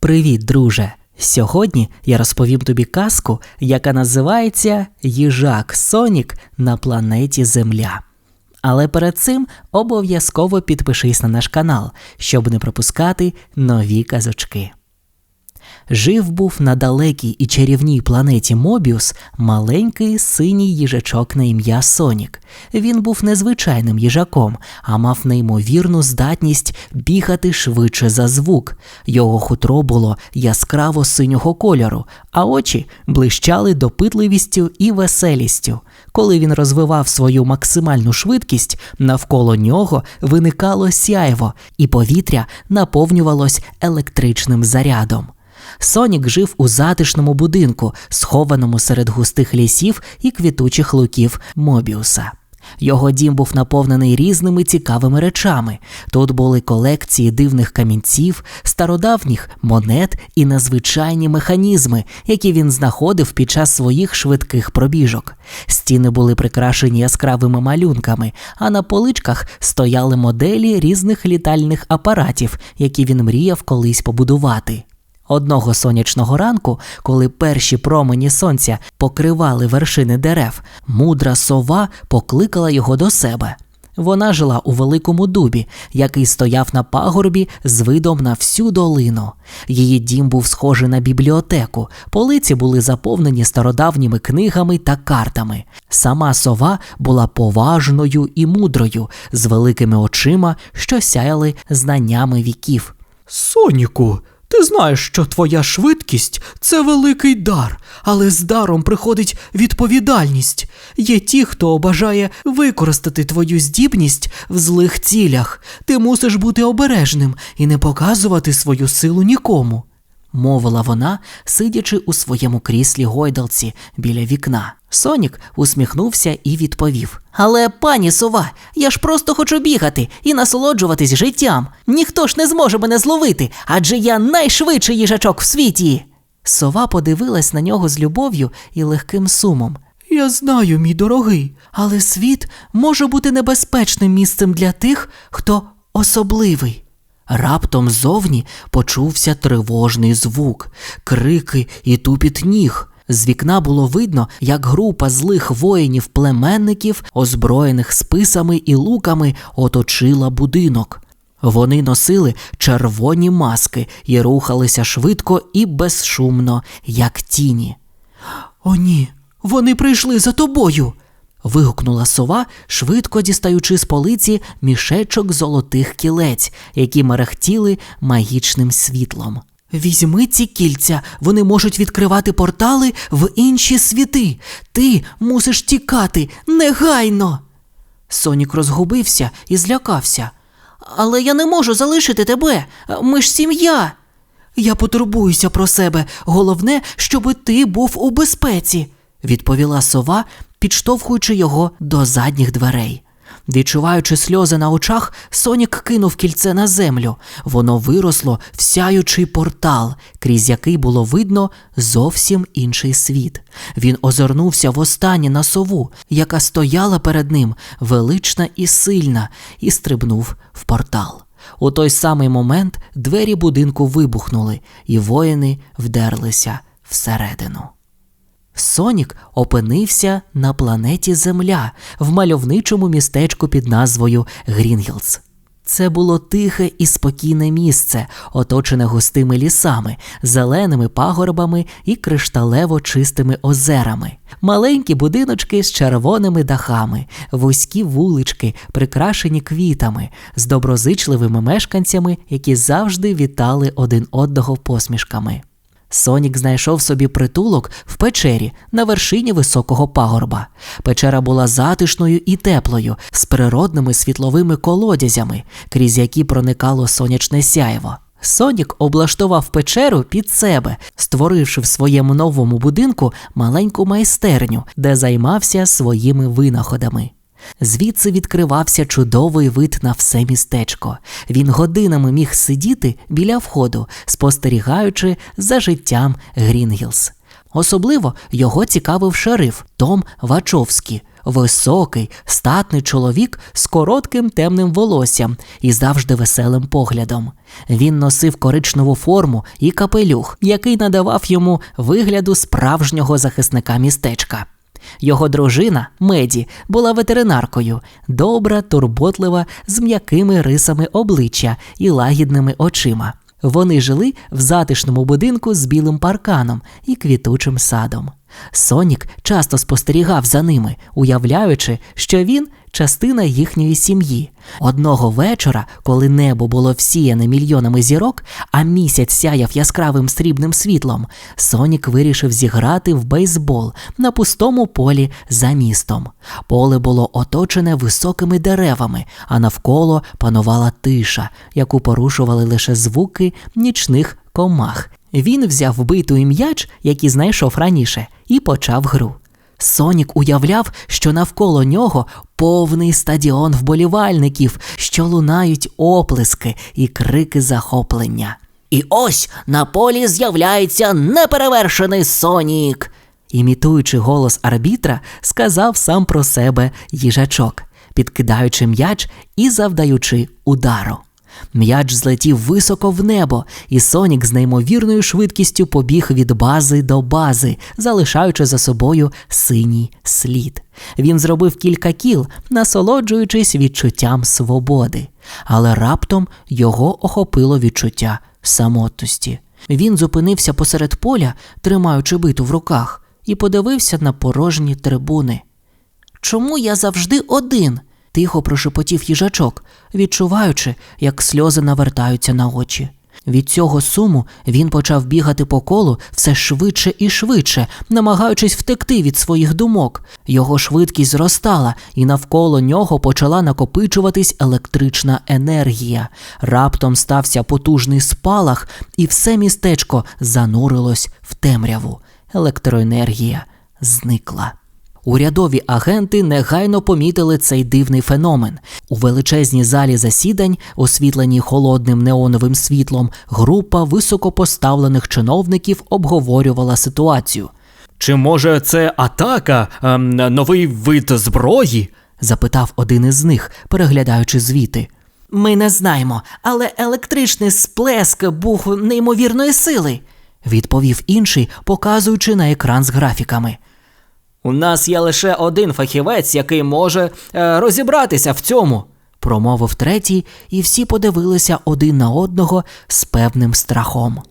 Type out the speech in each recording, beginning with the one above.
Привіт, друже! Сьогодні я розповім тобі казку, яка називається Їжак Сонік на планеті Земля. Але перед цим обов'язково підпишись на наш канал, щоб не пропускати нові казочки. Жив був на далекій і чарівній планеті Мобіус маленький синій їжачок на ім'я Сонік. Він був незвичайним їжаком, а мав неймовірну здатність бігати швидше за звук. Його хутро було яскраво синього кольору, а очі блищали допитливістю і веселістю. Коли він розвивав свою максимальну швидкість, навколо нього виникало сяйво, і повітря наповнювалось електричним зарядом. Сонік жив у затишному будинку, схованому серед густих лісів і квітучих луків Мобіуса. Його дім був наповнений різними цікавими речами. Тут були колекції дивних камінців, стародавніх монет і незвичайні механізми, які він знаходив під час своїх швидких пробіжок. Стіни були прикрашені яскравими малюнками, а на поличках стояли моделі різних літальних апаратів, які він мріяв колись побудувати. Одного сонячного ранку, коли перші промені сонця покривали вершини дерев, мудра сова покликала його до себе. Вона жила у великому дубі, який стояв на пагорбі з видом на всю долину. Її дім був схожий на бібліотеку, полиці були заповнені стародавніми книгами та картами. Сама сова була поважною і мудрою, з великими очима, що сяяли знаннями віків. Соніку, ти знаєш, що твоя швидкість це великий дар, але з даром приходить відповідальність. Є ті, хто бажає використати твою здібність в злих цілях. Ти мусиш бути обережним і не показувати свою силу нікому. Мовила вона, сидячи у своєму кріслі гойдалці біля вікна. Сонік усміхнувся і відповів: Але, пані сова, я ж просто хочу бігати і насолоджуватись життям. Ніхто ж не зможе мене зловити, адже я найшвидший їжачок в світі. Сова подивилась на нього з любов'ю і легким сумом. Я знаю, мій дорогий, але світ може бути небезпечним місцем для тих, хто особливий. Раптом ззовні почувся тривожний звук, крики і тупіт ніг. З вікна було видно, як група злих воїнів-племенників, озброєних списами і луками, оточила будинок. Вони носили червоні маски і рухалися швидко і безшумно, як тіні. О, ні, вони прийшли за тобою. Вигукнула сова, швидко дістаючи з полиці мішечок золотих кілець, які мерехтіли магічним світлом. Візьми ці кільця, вони можуть відкривати портали в інші світи. Ти мусиш тікати негайно. Сонік розгубився і злякався. Але я не можу залишити тебе. Ми ж сім'я. Я потурбуюся про себе. Головне, щоб ти був у безпеці, відповіла сова, підштовхуючи його до задніх дверей. Відчуваючи сльози на очах, Сонік кинув кільце на землю. Воно виросло в сяючий портал, крізь який було видно зовсім інший світ. Він озирнувся востаннє на сову, яка стояла перед ним, велична і сильна, і стрибнув в портал. У той самий момент двері будинку вибухнули, і воїни вдерлися всередину. Сонік опинився на планеті Земля в мальовничому містечку під назвою Грінгілс. Це було тихе і спокійне місце, оточене густими лісами, зеленими пагорбами і кришталево чистими озерами, маленькі будиночки з червоними дахами, вузькі вулички, прикрашені квітами, з доброзичливими мешканцями, які завжди вітали один одного посмішками. Сонік знайшов собі притулок в печері на вершині високого пагорба. Печера була затишною і теплою, з природними світловими колодязями, крізь які проникало сонячне сяйво. Сонік облаштував печеру під себе, створивши в своєму новому будинку маленьку майстерню, де займався своїми винаходами. Звідси відкривався чудовий вид на все містечко. Він годинами міг сидіти біля входу, спостерігаючи за життям Грінгілс. Особливо його цікавив шериф Том Вачовський. Високий, статний чоловік з коротким темним волоссям і завжди веселим поглядом. Він носив коричневу форму і капелюх, який надавав йому вигляду справжнього захисника містечка. Його дружина Меді була ветеринаркою, добра, турботлива, з м'якими рисами обличчя і лагідними очима. Вони жили в затишному будинку з білим парканом і квітучим садом. Сонік часто спостерігав за ними, уявляючи, що він частина їхньої сім'ї. Одного вечора, коли небо було всіяне мільйонами зірок, а місяць сяяв яскравим срібним світлом, Сонік вирішив зіграти в бейсбол на пустому полі за містом. Поле було оточене високими деревами, а навколо панувала тиша, яку порушували лише звуки нічних комах. Він взяв биту м'яч, який знайшов раніше, і почав гру. Сонік уявляв, що навколо нього повний стадіон вболівальників, що лунають оплески і крики захоплення. І ось на полі з'являється неперевершений Сонік. Імітуючи голос арбітра, сказав сам про себе їжачок, підкидаючи м'яч і завдаючи удару. М'яч злетів високо в небо, і Сонік з неймовірною швидкістю побіг від бази до бази, залишаючи за собою синій слід. Він зробив кілька кіл, насолоджуючись відчуттям свободи, але раптом його охопило відчуття самотності. Він зупинився посеред поля, тримаючи биту в руках, і подивився на порожні трибуни. Чому я завжди один? Тихо прошепотів їжачок, відчуваючи, як сльози навертаються на очі. Від цього суму він почав бігати по колу все швидше і швидше, намагаючись втекти від своїх думок. Його швидкість зростала, і навколо нього почала накопичуватись електрична енергія. Раптом стався потужний спалах, і все містечко занурилось в темряву. Електроенергія зникла. Урядові агенти негайно помітили цей дивний феномен. У величезній залі засідань, освітленій холодним неоновим світлом, група високопоставлених чиновників обговорювала ситуацію. Чи може це атака, ем, новий вид зброї? запитав один із них, переглядаючи звіти. Ми не знаємо, але електричний сплеск був неймовірної сили, відповів інший, показуючи на екран з графіками. У нас є лише один фахівець, який може е, розібратися в цьому. промовив третій, і всі подивилися один на одного з певним страхом.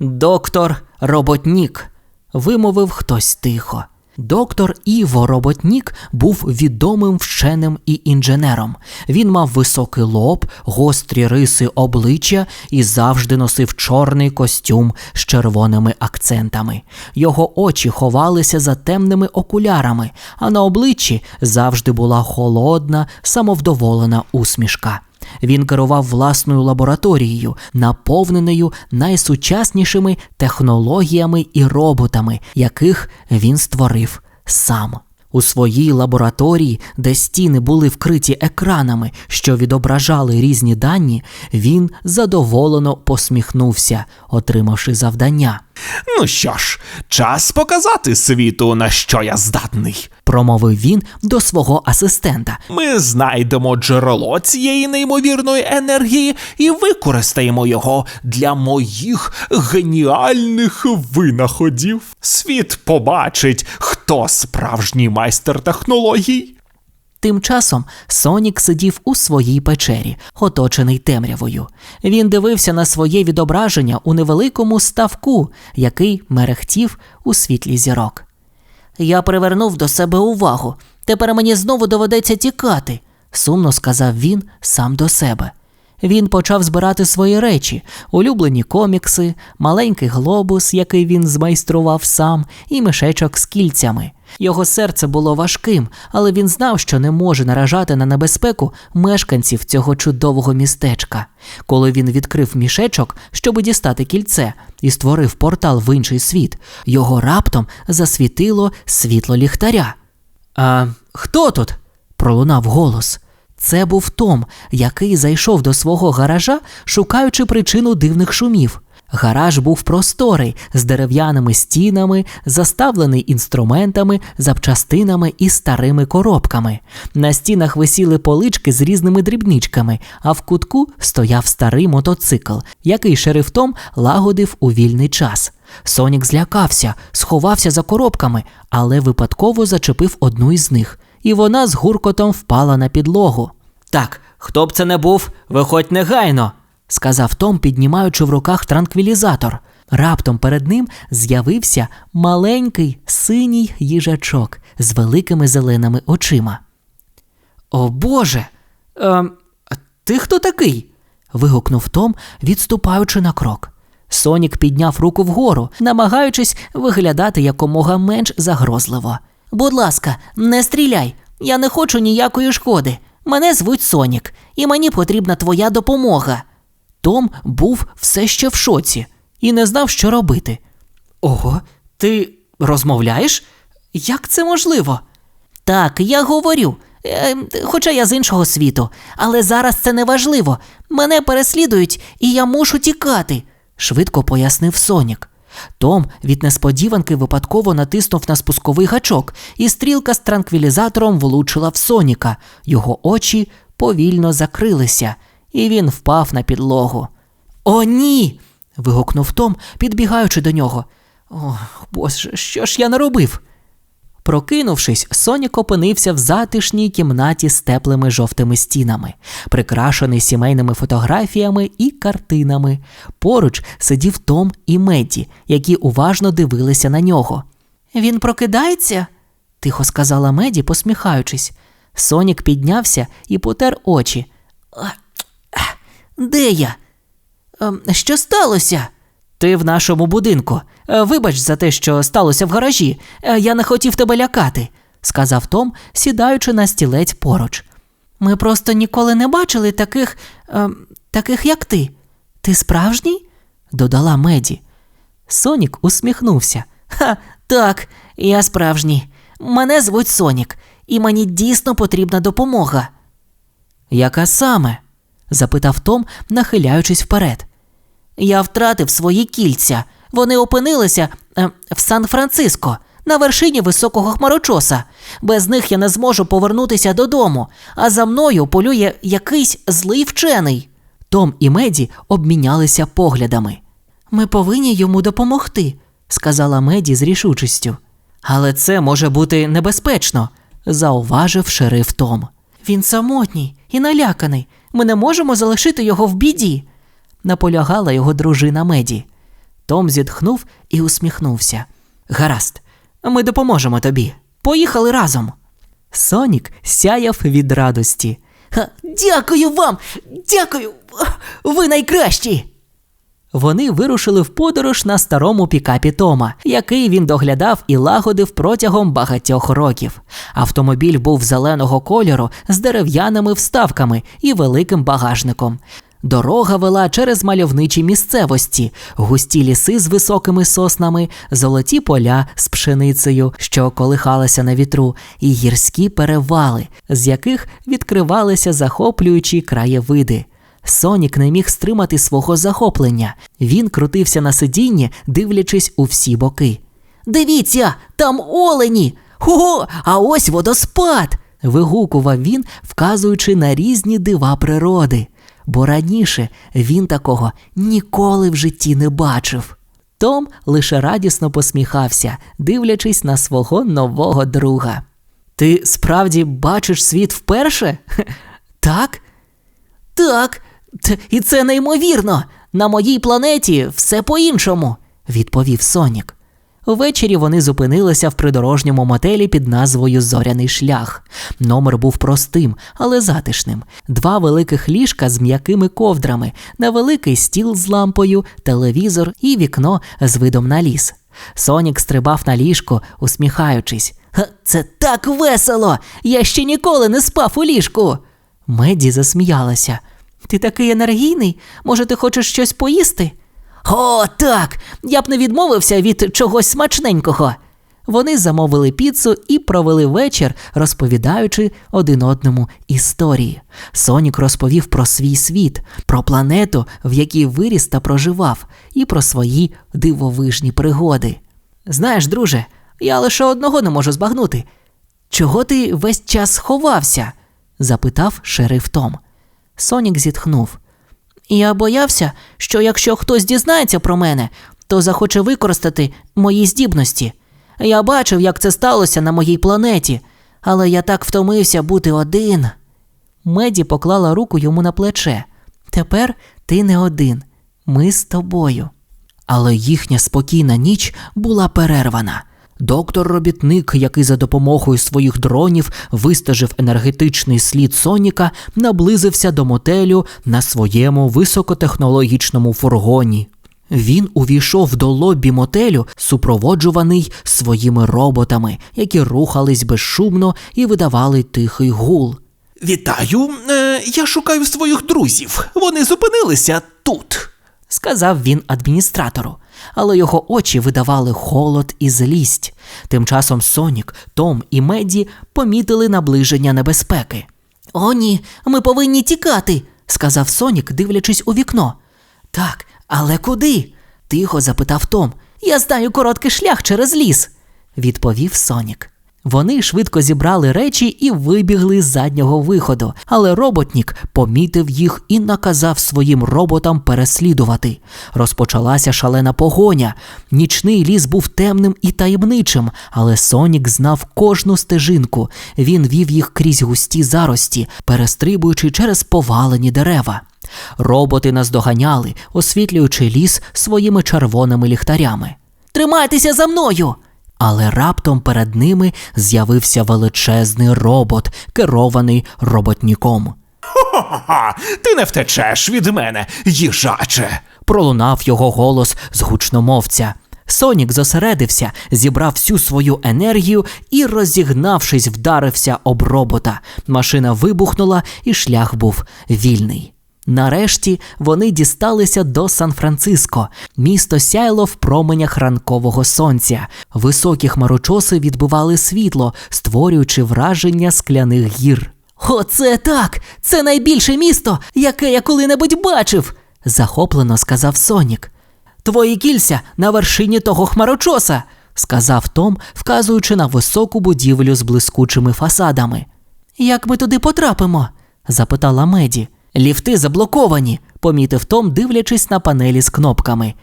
Доктор Роботнік, вимовив хтось тихо. Доктор Іво Роботнік був відомим вченим і інженером. Він мав високий лоб, гострі риси обличчя і завжди носив чорний костюм з червоними акцентами. Його очі ховалися за темними окулярами, а на обличчі завжди була холодна, самовдоволена усмішка. Він керував власною лабораторією, наповненою найсучаснішими технологіями і роботами, яких він створив сам. У своїй лабораторії, де стіни були вкриті екранами, що відображали різні дані, він задоволено посміхнувся, отримавши завдання. Ну що ж, час показати світу, на що я здатний. Промовив він до свого асистента. Ми знайдемо джерело цієї неймовірної енергії і використаємо його для моїх геніальних винаходів. Світ побачить, хто справжній майстер технологій. Тим часом Сонік сидів у своїй печері, оточений темрявою. Він дивився на своє відображення у невеликому ставку, який мерехтів у світлі зірок. Я привернув до себе увагу. Тепер мені знову доведеться тікати, сумно сказав він сам до себе. Він почав збирати свої речі, улюблені комікси, маленький глобус, який він змайстрував сам, і мішечок з кільцями. Його серце було важким, але він знав, що не може наражати на небезпеку мешканців цього чудового містечка. Коли він відкрив мішечок, щоб дістати кільце, і створив портал в інший світ, його раптом засвітило світло ліхтаря. А хто тут? пролунав голос. Це був Том, який зайшов до свого гаража, шукаючи причину дивних шумів. Гараж був просторий, з дерев'яними стінами, заставлений інструментами, запчастинами і старими коробками. На стінах висіли полички з різними дрібничками, а в кутку стояв старий мотоцикл, який шериф Том лагодив у вільний час. Сонік злякався, сховався за коробками, але випадково зачепив одну із них, і вона з гуркотом впала на підлогу. Так, хто б це не був, виходь негайно, сказав Том, піднімаючи в руках транквілізатор. Раптом перед ним з'явився маленький синій їжачок з великими зеленими очима. О Боже. А ти хто такий? вигукнув Том, відступаючи на крок. Сонік підняв руку вгору, намагаючись виглядати якомога менш загрозливо. Будь ласка, не стріляй, я не хочу ніякої шкоди. Мене звуть Сонік, і мені потрібна твоя допомога. Том був все ще в шоці і не знав, що робити. Ого, ти розмовляєш? Як це можливо? Так, я говорю. Е, хоча я з іншого світу, але зараз це не важливо. Мене переслідують, і я мушу тікати, швидко пояснив Сонік. Том від несподіванки випадково натиснув на спусковий гачок, і стрілка з транквілізатором влучила в Соніка. Його очі повільно закрилися, і він впав на підлогу. О, ні. вигукнув Том, підбігаючи до нього. О, боже, що ж я наробив? Прокинувшись, Сонік опинився в затишній кімнаті з теплими жовтими стінами, прикрашений сімейними фотографіями і картинами. Поруч сидів Том і Медді, які уважно дивилися на нього. Він прокидається? тихо сказала Меді, посміхаючись. Сонік піднявся і потер очі. «А, а, Де я? «Ем, Що сталося? Ти в нашому будинку. Е, Вибач за те, що сталося в гаражі. Е, Я не хотів тебе лякати, сказав Том, сідаючи на стілець поруч. Ми просто ніколи не бачили таких, е, таких, як ти. Ти справжній? додала Меді. Сонік усміхнувся. Ха, так, я справжній. Мене звуть Сонік, і мені дійсно потрібна допомога. Яка саме? запитав Том, нахиляючись вперед. Я втратив свої кільця. Вони опинилися е, в Сан-Франциско, на вершині високого хмарочоса. Без них я не зможу повернутися додому, а за мною полює якийсь злий вчений. Том і Меді обмінялися поглядами. Ми повинні йому допомогти, сказала Меді з рішучістю. Але це може бути небезпечно, зауважив шериф Том. Він самотній і наляканий. Ми не можемо залишити його в біді наполягала його дружина Меді. Том зітхнув і усміхнувся. Гаразд, ми допоможемо тобі. Поїхали разом. Сонік сяяв від радості. Дякую вам! Дякую! Ви найкращі! Вони вирушили в подорож на старому пікапі Тома, який він доглядав і лагодив протягом багатьох років. Автомобіль був зеленого кольору з дерев'яними вставками і великим багажником. Дорога вела через мальовничі місцевості, густі ліси з високими соснами, золоті поля з пшеницею, що колихалися на вітру, і гірські перевали, з яких відкривалися захоплюючі краєвиди. Сонік не міг стримати свого захоплення. Він крутився на сидінні, дивлячись у всі боки. Дивіться, там олені! Ого, а ось водоспад! вигукував він, вказуючи на різні дива природи бо раніше він такого ніколи в житті не бачив. Том лише радісно посміхався, дивлячись на свого нового друга. Ти справді бачиш світ вперше? Так? Так, і це неймовірно. На моїй планеті все по-іншому, відповів Сонік. Ввечері вони зупинилися в придорожньому мотелі під назвою Зоряний шлях. Номер був простим, але затишним. Два великих ліжка з м'якими ковдрами, невеликий стіл з лампою, телевізор і вікно з видом на ліс. Сонік стрибав на ліжко, усміхаючись. Це так весело! Я ще ніколи не спав у ліжку. Меді засміялася. Ти такий енергійний? Може, ти хочеш щось поїсти? О, так! Я б не відмовився від чогось смачненького. Вони замовили піцу і провели вечір, розповідаючи один одному історії. Сонік розповів про свій світ, про планету, в якій виріс та проживав, і про свої дивовижні пригоди. Знаєш, друже, я лише одного не можу збагнути. Чого ти весь час ховався? запитав шериф Том. Сонік зітхнув. Я боявся, що якщо хтось дізнається про мене, то захоче використати мої здібності. Я бачив, як це сталося на моїй планеті, але я так втомився бути один. Меді поклала руку йому на плече. Тепер ти не один. Ми з тобою. Але їхня спокійна ніч була перервана. Доктор-робітник, який за допомогою своїх дронів вистежив енергетичний слід Соніка, наблизився до мотелю на своєму високотехнологічному фургоні. Він увійшов до лобі мотелю, супроводжуваний своїми роботами, які рухались безшумно і видавали тихий гул. Вітаю, е, я шукаю своїх друзів. Вони зупинилися тут. сказав він адміністратору, але його очі видавали холод і злість. Тим часом Сонік, Том і Меді помітили наближення небезпеки. О, ні, ми повинні тікати, сказав Сонік, дивлячись у вікно. Так, але куди? тихо запитав Том. Я знаю короткий шлях через ліс, відповів Сонік. Вони швидко зібрали речі і вибігли з заднього виходу, але роботнік помітив їх і наказав своїм роботам переслідувати. Розпочалася шалена погоня. Нічний ліс був темним і таємничим, але Сонік знав кожну стежинку. Він вів їх крізь густі зарості, перестрибуючи через повалені дерева. Роботи наздоганяли, освітлюючи ліс своїми червоними ліхтарями. Тримайтеся за мною! Але раптом перед ними з'явився величезний робот, керований роботніком. Ха-ха, ти не втечеш від мене, їжаче. Пролунав його голос з гучномовця. Сонік зосередився, зібрав всю свою енергію і, розігнавшись, вдарився об робота. Машина вибухнула, і шлях був вільний. Нарешті вони дісталися до Сан-Франциско. Місто сяйло в променях ранкового сонця. Високі хмарочоси відбивали світло, створюючи враження скляних гір. Оце так! Це найбільше місто, яке я коли-небудь бачив, захоплено сказав Сонік. Твої кільця на вершині того хмарочоса, сказав Том, вказуючи на високу будівлю з блискучими фасадами. Як ми туди потрапимо? запитала Меді. Ліфти заблоковані, помітив Том, дивлячись на панелі з кнопками.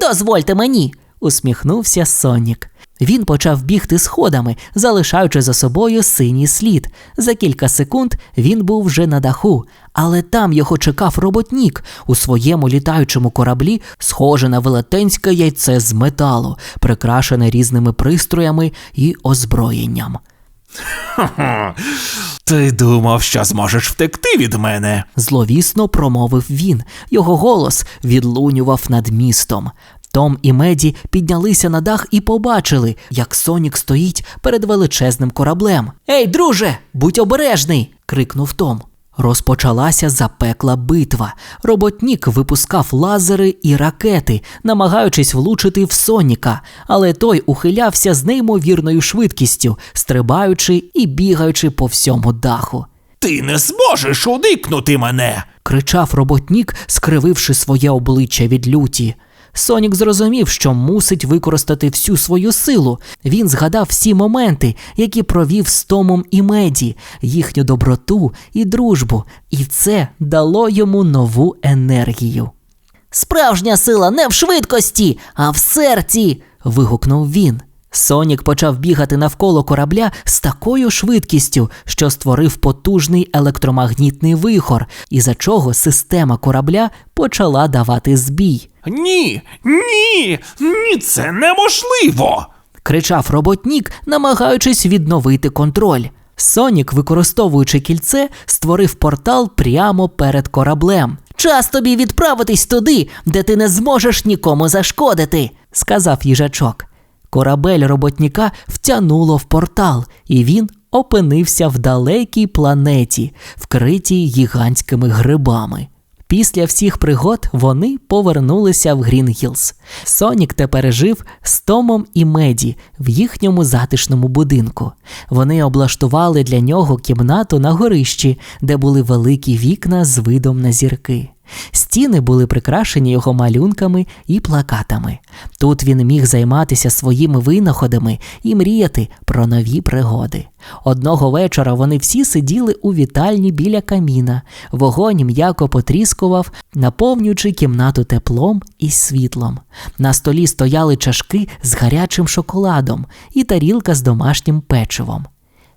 Дозвольте мені, усміхнувся Сонік. Він почав бігти сходами, залишаючи за собою синій слід. За кілька секунд він був вже на даху, але там його чекав роботнік у своєму літаючому кораблі, схоже на велетенське яйце з металу, прикрашене різними пристроями і озброєнням. Ти думав, що зможеш втекти від мене. Зловісно промовив він. Його голос відлунював над містом. Том і Меді піднялися на дах і побачили, як Сонік стоїть перед величезним кораблем. Ей, друже, будь обережний! крикнув Том. Розпочалася запекла битва. Роботнік випускав лазери і ракети, намагаючись влучити в Соніка, але той ухилявся з неймовірною швидкістю, стрибаючи і бігаючи по всьому даху. Ти не зможеш уникнути мене. кричав роботнік, скрививши своє обличчя від люті. Сонік зрозумів, що мусить використати всю свою силу. Він згадав всі моменти, які провів з Томом і Меді, їхню доброту і дружбу, і це дало йому нову енергію. Справжня сила не в швидкості, а в серці. вигукнув він. Сонік почав бігати навколо корабля з такою швидкістю, що створив потужний електромагнітний вихор, із-за чого система корабля почала давати збій. Ні, ні, ні, це неможливо. кричав роботнік, намагаючись відновити контроль. Сонік, використовуючи кільце, створив портал прямо перед кораблем. Час тобі відправитись туди, де ти не зможеш нікому зашкодити, сказав їжачок. Корабель роботника втянуло в портал, і він опинився в далекій планеті, вкритій гігантськими грибами. Після всіх пригод вони повернулися в Грінгілз. Сонік тепер жив з Томом і Меді в їхньому затишному будинку. Вони облаштували для нього кімнату на горищі, де були великі вікна з видом на зірки. Стіни були прикрашені його малюнками і плакатами. Тут він міг займатися своїми винаходами і мріяти про нові пригоди. Одного вечора вони всі сиділи у вітальні біля каміна. Вогонь м'яко потріскував, наповнюючи кімнату теплом і світлом. На столі стояли чашки з гарячим шоколадом і тарілка з домашнім печивом.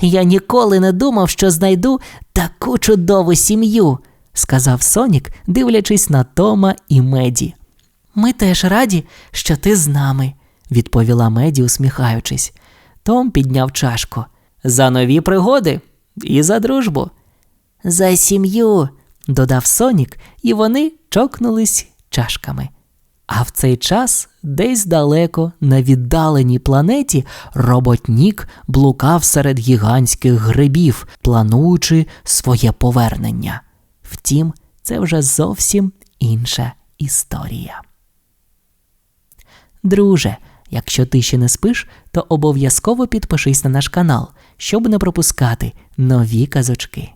Я ніколи не думав, що знайду таку чудову сім'ю, сказав Сонік, дивлячись на Тома і Меді. Ми теж раді, що ти з нами, відповіла Меді, усміхаючись. Том підняв чашку. За нові пригоди і за дружбу. За сім'ю, додав Сонік, і вони чокнулись чашками. А в цей час, десь далеко, на віддаленій планеті, роботнік блукав серед гігантських грибів, плануючи своє повернення. Втім, це вже зовсім інша історія. Друже, якщо ти ще не спиш, то обов'язково підпишись на наш канал, щоб не пропускати нові казочки.